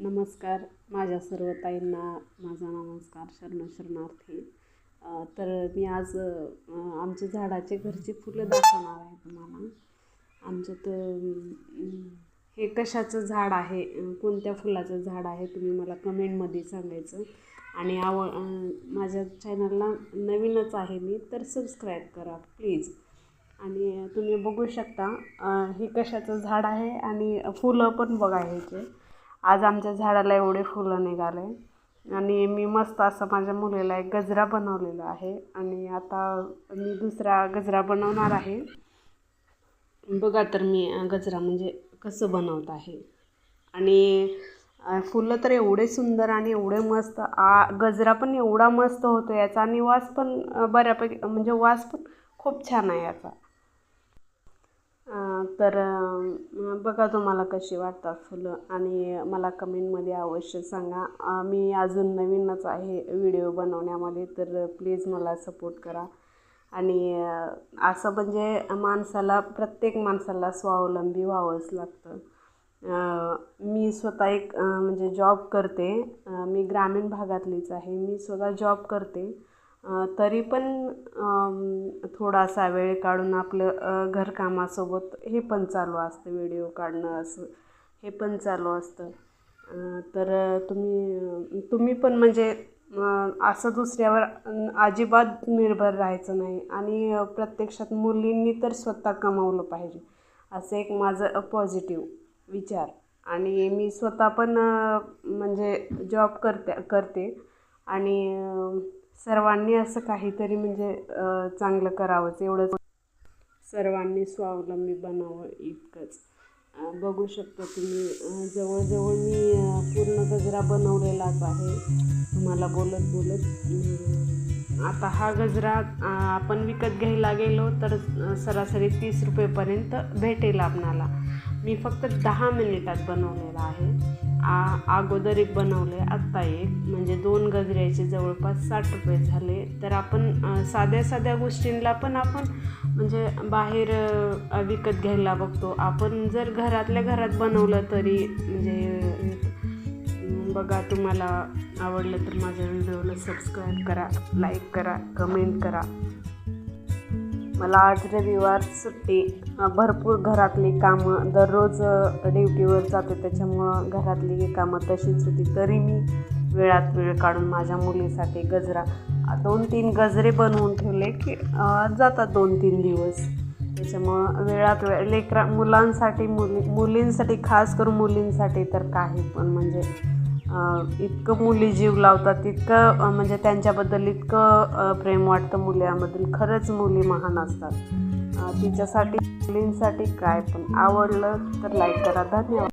नमस्कार. माझ्या सर्व ताईंना माझा नमस्कार शरण शरणार्थी. तर मी आज आमच्या झाडाचे घरची फुलं दाखवणार आहे तुम्हाला. आमच्यात तर हे कशाचं झाड आहे कोणत्या फुलाचं झाड आहे तुम्ही मला कमेंटमध्ये सांगायचं. आणि आव माझ्या चॅनलला नवीनच आहे मी तर सबस्क्राईब करा प्लीज. आणि तुम्ही बघू शकता हे कशाचं झाड आहे आणि फुलं पण बघा ह्याचे. आज आमच्या झाडाला एवढे फुलं निघाले. आणि मी मस्त असं माझ्या मुलीला एक गजरा बनवलेला आहे. आणि आता मी दुसरा गजरा बनवणार आहे. बघा तर मी गजरा म्हणजे कसं बनवत आहे. आणि फुलं तर एवढे सुंदर आणि एवढे मस्त आ गजरा पण एवढा मस्त होतो याचा आणि वास पण बऱ्यापैकी म्हणजे वास पण खूप छान आहे याचा. तर बघा तुम्हाला कशी वाटतात फुलं आणि मला कमेंटमध्ये अवश्य सांगा. मी अजून नवीनच आहे व्हिडिओ बनवण्यामध्ये तर प्लीज मला सपोर्ट करा. आणि असं म्हणजे माणसाला प्रत्येक माणसाला स्वावलंबी व्हावंच लागतं. मी स्वतः एक म्हणजे जॉब करते. मी ग्रामीण भागातलीच आहे. मी स्वतः जॉब करते. तरी पण थोडासा वेळ काढून आपलं घरकामासोबत हे पण चालू असतं व्हिडिओ काढणं असं हे पण चालू असतं. तर तुम्ही तुम्ही पण म्हणजे असं दुसऱ्यावर अजिबात निर्भर राहायचं नाही आणि प्रत्यक्षात मुलींनी तर स्वतः कमावलं पाहिजे. असं एक माझं पॉझिटिव्ह विचार. आणि मी स्वतः पण म्हणजे जॉब करते करते. आणि सर्वांनी असं काहीतरी म्हणजे चांगलं करावंच. एवढंच. सर्वांनी स्वावलंबी बनावं इतकंच. बघू शकता तुम्ही जवळजवळ मी पूर्ण गजरा बनवलेलाच आहे. तुम्हाला बोलत बोलत आता हा गजरा आपण विकत घ्यायला गेलो तर सरासरी तीस रुपयेपर्यंत भेटेल आपणाला. मी फक्त दहा मिनिटात बनवलेला आहे. आ अगोदर एक बनवले आत्ता एक. म्हणजे दोन गजऱ्याचे जवळपास साठ रुपये झाले. तर आपण साध्या साध्या गोष्टींना पण आपण म्हणजे बाहेर विकत घ्यायला बघतो. आपण जर घरातल्या घरात बनवलं तरी म्हणजे बघा तुम्हाला आवडलं तर माझ्या व्हिडिओला सबस्क्राईब करा लाईक करा कमेंट करा. मला आज रविवार सुट्टी. भरपूर घरातली कामं. दररोज ड्युटीवर जाते. त्याच्यामुळं घरातली कामं तशीच होती. तरी मी वेळात वेळ काढून माझ्या मुलीसाठी गजरा दोन तीन गजरे बनवून ठेवले की जातात दोन तीन दिवस. त्याच्यामुळं वेळात वेळ लेकरा मुलांसाठी मुली मुलींसाठी खास करून मुलींसाठी तर काही पण. म्हणजे इतकं मुली जीव लावतात इतकं म्हणजे त्यांच्याबद्दल इतकं प्रेम वाटतं मुलांबद्दल खरंच मुली महान असतात. तिच्यासाठी मुलींसाठी काय पण आवडलं तर लाईक करा. धन्यवाद.